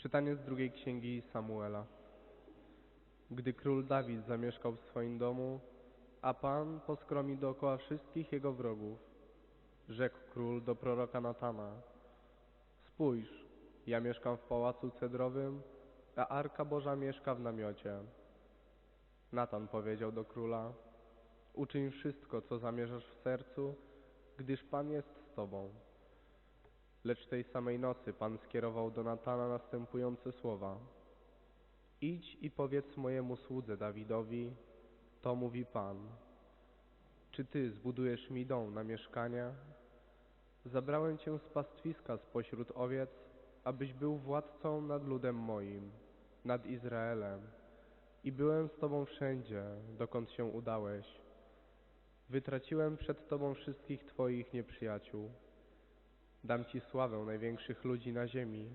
Czytanie z drugiej księgi Samuela. Gdy król Dawid zamieszkał w swoim domu, a Pan poskromił dookoła wszystkich jego wrogów, rzekł król do proroka Natana: Spójrz, ja mieszkam w pałacu cedrowym, a Arka Boża mieszka w namiocie. Natan powiedział do króla: Uczyń wszystko, co zamierzasz w sercu, gdyż Pan jest z tobą. Lecz tej samej nocy Pan skierował do Natana następujące słowa. Idź i powiedz mojemu słudze Dawidowi, to mówi Pan. Czy Ty zbudujesz mi dom na mieszkanie? Zabrałem Cię z pastwiska spośród owiec, abyś był władcą nad ludem moim, nad Izraelem. I byłem z Tobą wszędzie, dokąd się udałeś. Wytraciłem przed Tobą wszystkich Twoich nieprzyjaciół. Dam Ci sławę największych ludzi na ziemi.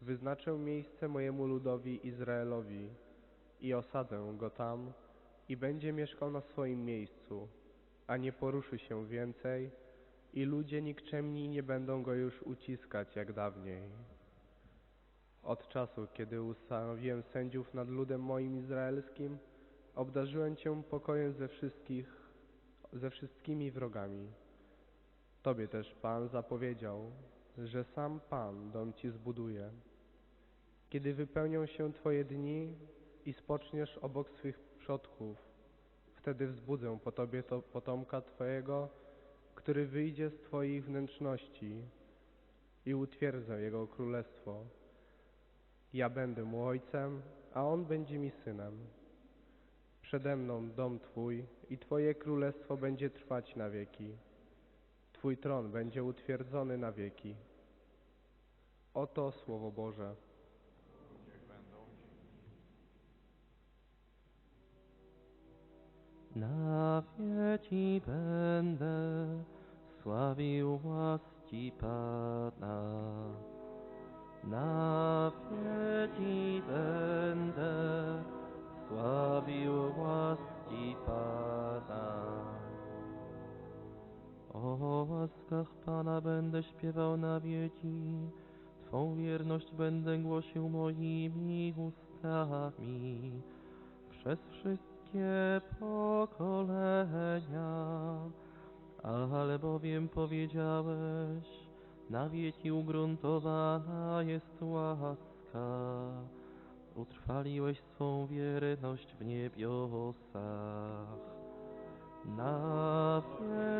Wyznaczę miejsce mojemu ludowi Izraelowi i osadzę go tam i będzie mieszkał na swoim miejscu, a nie poruszy się więcej i ludzie nikczemni nie będą go już uciskać jak dawniej. Od czasu, kiedy ustanowiłem sędziów nad ludem moim izraelskim, obdarzyłem Cię pokojem ze wszystkich, ze wszystkimi wrogami. Tobie też Pan zapowiedział, że sam Pan dom Ci zbuduje. Kiedy wypełnią się Twoje dni i spoczniesz obok swych przodków, wtedy wzbudzę po Tobie to potomka Twojego, który wyjdzie z Twoich wnętrzności i utwierdzę Jego królestwo. Ja będę mu ojcem, a on będzie mi synem. Przede mną dom Twój i Twoje królestwo będzie trwać na wieki. Twój tron będzie utwierdzony na wieki. Oto Słowo Boże. Na wieki będę sławił łaski Pana. Na wieki będę sławił łaski Pana. Łaskach Pana będę śpiewał na wieki, Twą wierność będę głosił moimi ustami przez wszystkie pokolenia. Ale bowiem powiedziałeś, na wieki ugruntowana jest łaska. Utrwaliłeś swą wierność w niebiosach. Na wieki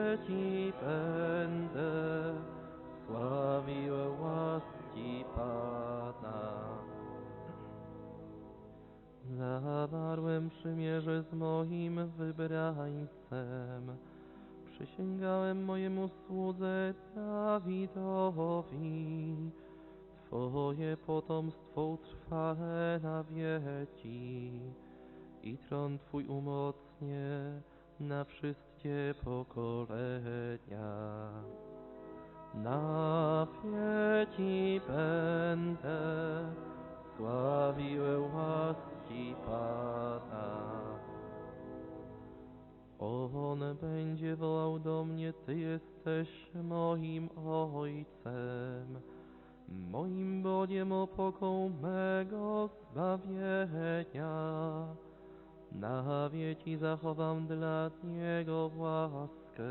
Przysięgałem mojemu słudze Dawidowi. Twoje potomstwo utrwale na wieki i tron Twój umocnie na wszystkie pokolenia. Na wieki będę sławił łaski Pana. On będzie wołał do mnie, Ty jesteś moim Ojcem, moim Bogiem opoką mego zbawienia. Na wieki zachowam dla Niego łaskę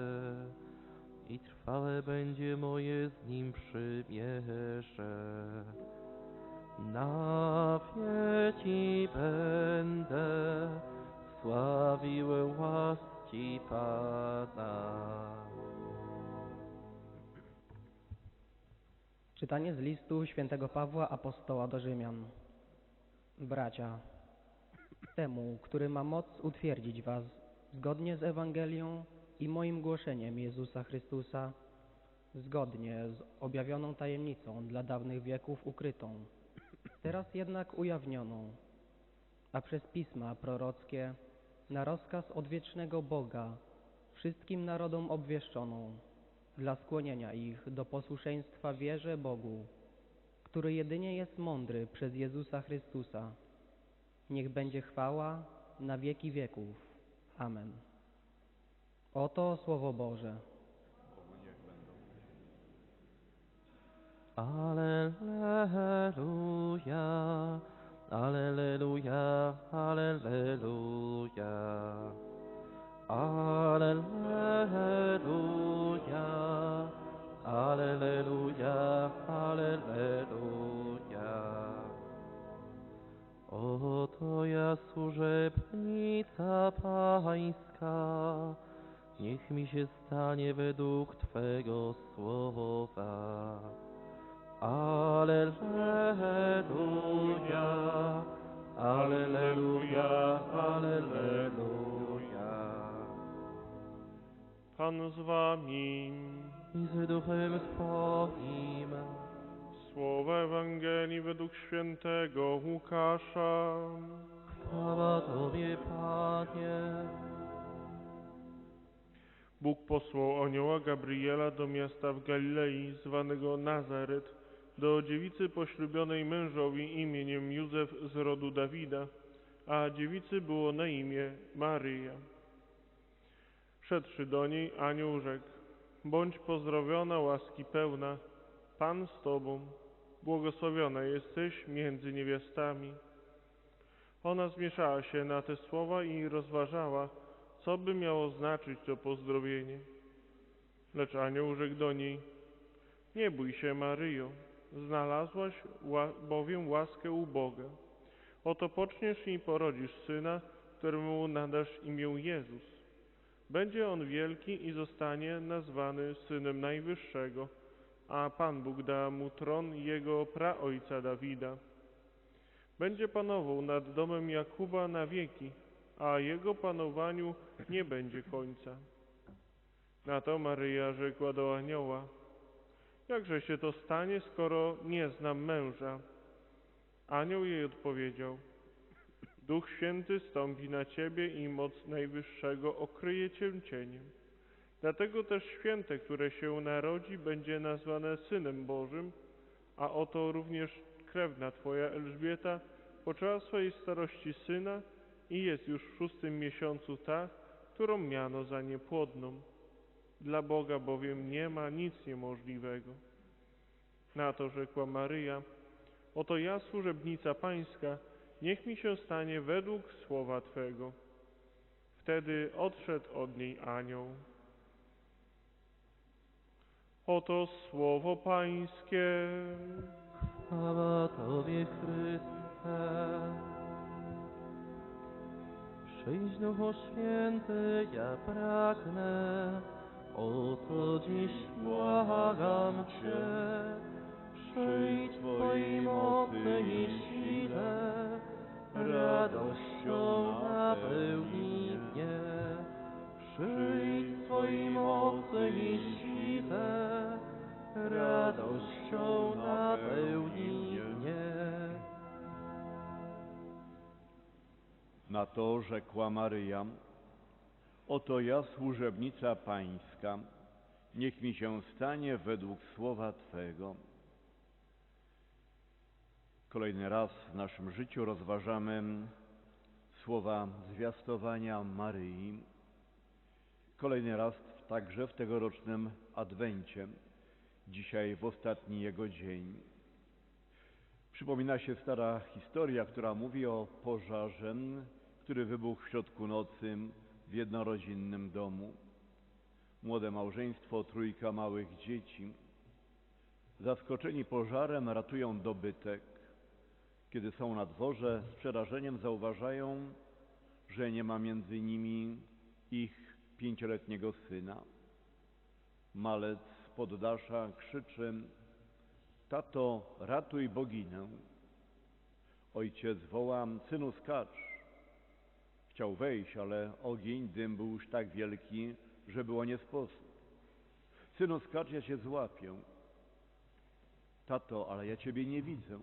i trwałe będzie moje z Nim przymierze. Na wieki będę sławił łaski Pana. Czytanie z listu świętego Pawła Apostoła do Rzymian. Bracia, temu, który ma moc utwierdzić was zgodnie z Ewangelią i moim głoszeniem Jezusa Chrystusa, zgodnie z objawioną tajemnicą dla dawnych wieków ukrytą, teraz jednak ujawnioną, a przez pisma prorockie na rozkaz odwiecznego Boga wszystkim narodom obwieszczoną, dla skłonienia ich do posłuszeństwa wierze Bogu, który jedynie jest mądry przez Jezusa Chrystusa. Niech będzie chwała na wieki wieków. Amen. Oto Słowo Boże. Alleluja. Alleluja, Alleluja, Alleluja, Alleluja, Alleluja. Oto ja służebnica Pańska, niech mi się stanie według Twego słowa. Alleluja, Alleluja, Alleluja. Pan z wami. I z duchem Twoim, Słowa Ewangelii według świętego Łukasza. chwała Tobie, Panie. Bóg posłał anioła Gabriela do miasta w Galilei zwanego Nazaret, do dziewicy poślubionej mężowi imieniem Józef z rodu Dawida, a dziewicy było na imię Maryja. Szedłszy do niej, anioł rzekł, bądź pozdrowiona łaski pełna, Pan z Tobą, błogosławiona jesteś między niewiastami. Ona zmieszała się na te słowa i rozważała, co by miało znaczyć to pozdrowienie. Lecz anioł rzekł do niej, nie bój się Maryjo, znalazłaś ła bowiem łaskę u Boga. Oto poczniesz i porodzisz syna, któremu nadasz imię Jezus. Będzie on wielki i zostanie nazwany Synem Najwyższego, a Pan Bóg da mu tron jego praojca Dawida. Będzie panował nad domem Jakuba na wieki, a jego panowaniu nie będzie końca. Na to Maryja rzekła do anioła, jakże się to stanie, skoro nie znam męża? Anioł jej odpowiedział, Duch Święty stąpi na ciebie i moc Najwyższego okryje cię cieniem. Dlatego też święte, które się narodzi, będzie nazwane Synem Bożym, a oto również krewna twoja Elżbieta poczęła swojej starości syna i jest już w szóstym miesiącu ta, którą miano za niepłodną. Dla Boga bowiem nie ma nic niemożliwego. Na to rzekła Maryja, oto ja służebnica Pańska, niech mi się stanie według słowa Twego. Wtedy odszedł od niej anioł. Oto słowo Pańskie. Chwała Tobie, Chryste. Przyjdź Duchu Święty, ja pragnę, oto dziś błagam Cię. Przyjdź Twojej mocy i sile, radością napełnij mnie. Przyjdź Twojej mocy i sile, radością napełnij mnie. Na to rzekła Maryja, oto ja służebnica Pańska, niech mi się stanie według słowa Twego. Kolejny raz w naszym życiu rozważamy słowa zwiastowania Maryi. Kolejny raz także w tegorocznym Adwencie, dzisiaj w ostatni jego dzień. Przypomina się stara historia, która mówi o pożarze, który wybuchł w środku nocy w jednorodzinnym domu. Młode małżeństwo, trójka małych dzieci. Zaskoczeni pożarem ratują dobytek. Kiedy są na dworze, z przerażeniem zauważają, że nie ma między nimi ich pięcioletniego syna. Malec poddasza krzyczy Tato, ratuj boginę. Ojciec woła, synu skacz. Chciał wejść, ale ogień, dym był już tak wielki, że było nie sposób. Synu skacz, ja cię złapię. Tato, ale ja ciebie nie widzę.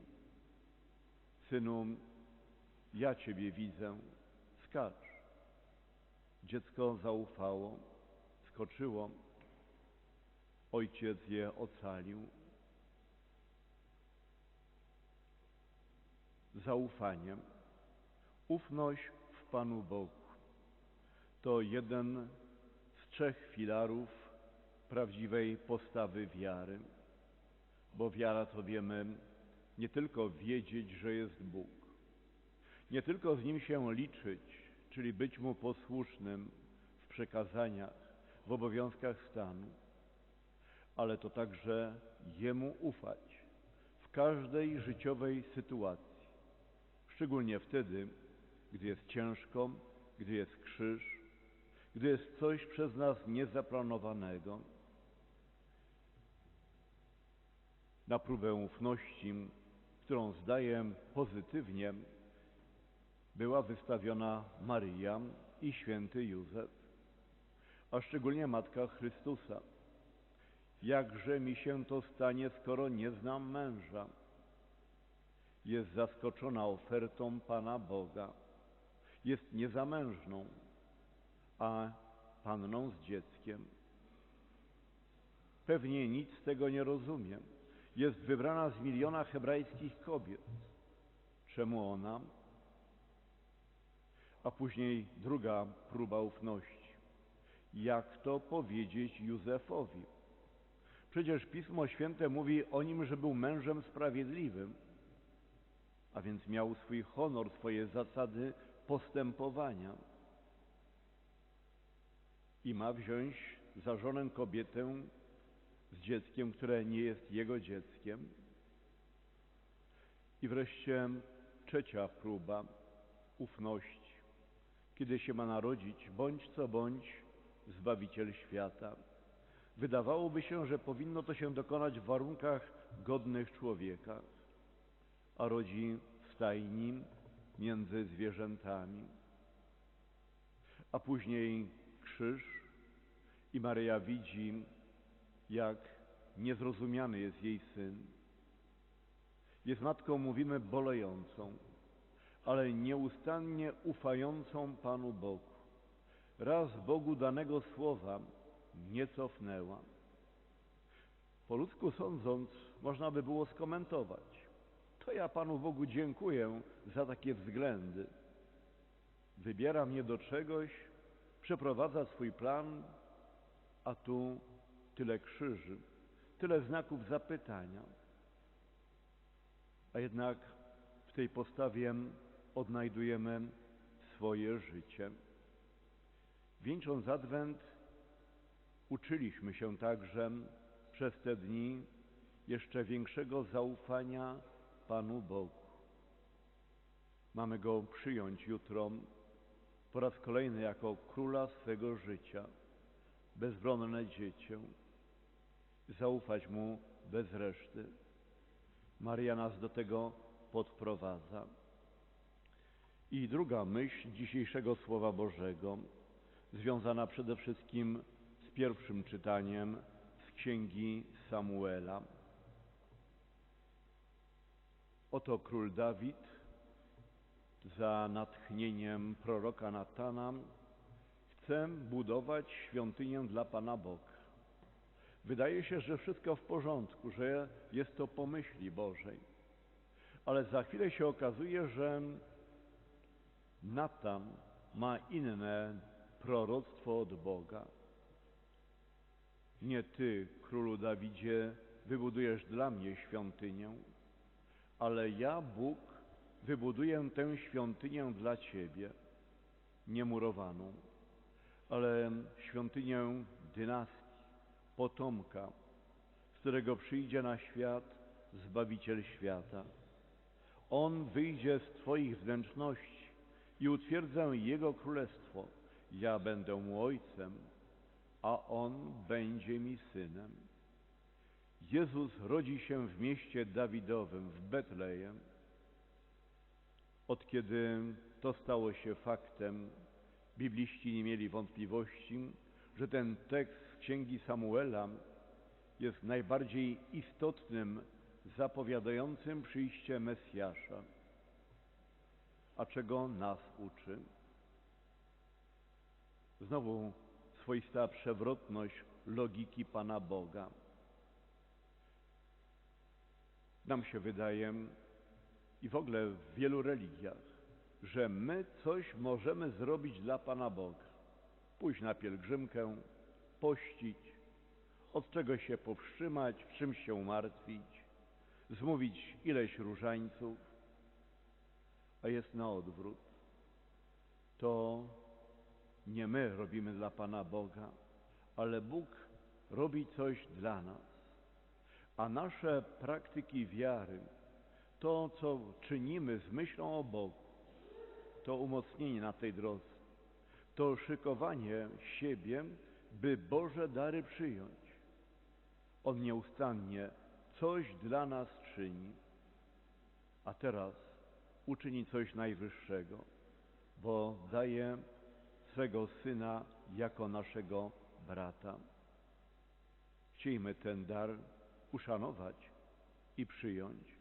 Synu, ja ciebie widzę. Skacz. Dziecko zaufało, skoczyło. Ojciec je ocalił. Zaufaniem. Ufność Panu Bogu. To jeden z trzech filarów prawdziwej postawy wiary. Bo wiara to wiemy nie tylko wiedzieć, że jest Bóg, nie tylko z Nim się liczyć, czyli być Mu posłusznym w przekazaniach, w obowiązkach stanu, ale to także Jemu ufać w każdej życiowej sytuacji, szczególnie wtedy, gdy jest ciężko gdy jest krzyż, gdy jest coś przez nas niezaplanowanego. Na próbę ufności, którą zdaję pozytywnie, była wystawiona Maryja i święty Józef, a szczególnie Matka Chrystusa. Jakże mi się to stanie, skoro nie znam męża? Jest zaskoczona ofertą Pana Boga. Jest niezamężną, a panną z dzieckiem. Pewnie nic z tego nie rozumiem. Jest wybrana z miliona hebrajskich kobiet. Czemu ona? A później druga próba ufności. Jak to powiedzieć Józefowi? Przecież Pismo Święte mówi o nim, że był mężem sprawiedliwym, a więc miał swój honor, swoje zasady postępowania. I ma wziąć za żonę kobietę z dzieckiem, które nie jest jego dzieckiem. I wreszcie trzecia próba ufności, kiedy się ma narodzić bądź co bądź Zbawiciel świata. Wydawałoby się, że powinno to się dokonać w warunkach godnych człowieka, a rodzi w stajni między zwierzętami. A później krzyż i Maryja widzi, jak niezrozumiany jest jej syn. Jest matką, mówimy, bolejącą, ale nieustannie ufającą Panu Bogu. Raz Bogu danego słowa nie cofnęła. Po ludzku sądząc, można by było skomentować. To ja Panu Bogu dziękuję za takie względy. Wybiera mnie do czegoś, przeprowadza swój plan, a tu tyle krzyży, tyle znaków zapytania. A jednak w tej postawie odnajdujemy swoje życie. Wieńcząc Adwent, uczyliśmy się także przez te dni jeszcze większego zaufania Panu Bogu. Mamy Go przyjąć jutro po raz kolejny jako Króla swego życia, bezbronne dziecię, zaufać Mu bez reszty. Maria nas do tego podprowadza. I druga myśl dzisiejszego Słowa Bożego, związana przede wszystkim z pierwszym czytaniem z Księgi Samuela. Oto król Dawid za natchnieniem proroka Natana chce budować świątynię dla Pana Boga. Wydaje się, że wszystko w porządku, że jest to pomyśli Bożej. Ale za chwilę się okazuje, że Natan ma inne proroctwo od Boga. Nie Ty, królu Dawidzie, wybudujesz dla mnie świątynię, ale ja, Bóg, wybuduję tę świątynię dla Ciebie, niemurowaną, ale świątynię dynastii, potomka, z którego przyjdzie na świat Zbawiciel świata. On wyjdzie z Twoich wnętrzności i utwierdzę Jego królestwo. Ja będę mu ojcem, a on będzie mi synem. Jezus rodzi się w mieście Dawidowym, w Betlejem. Od kiedy to stało się faktem, bibliści nie mieli wątpliwości, że ten tekst z Księgi Samuela jest najbardziej istotnym, zapowiadającym przyjście Mesjasza. A czego nas uczy? Znowu swoista przewrotność logiki Pana Boga. Nam się wydaje i w ogóle w wielu religiach, że my coś możemy zrobić dla Pana Boga. Pójść na pielgrzymkę, pościć, od czegoś się powstrzymać, w czymś się martwić, zmówić ileś różańców, a jest na odwrót. To nie my robimy dla Pana Boga, ale Bóg robi coś dla nas. A nasze praktyki wiary, to co czynimy z myślą o Bogu, to umocnienie na tej drodze. to szykowanie siebie, by Boże dary przyjąć. On nieustannie coś dla nas czyni, a teraz uczyni coś najwyższego, bo daje swego Syna jako naszego brata. Chciejmy ten dar uszanować i przyjąć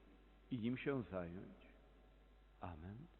i nim się zająć. Amen.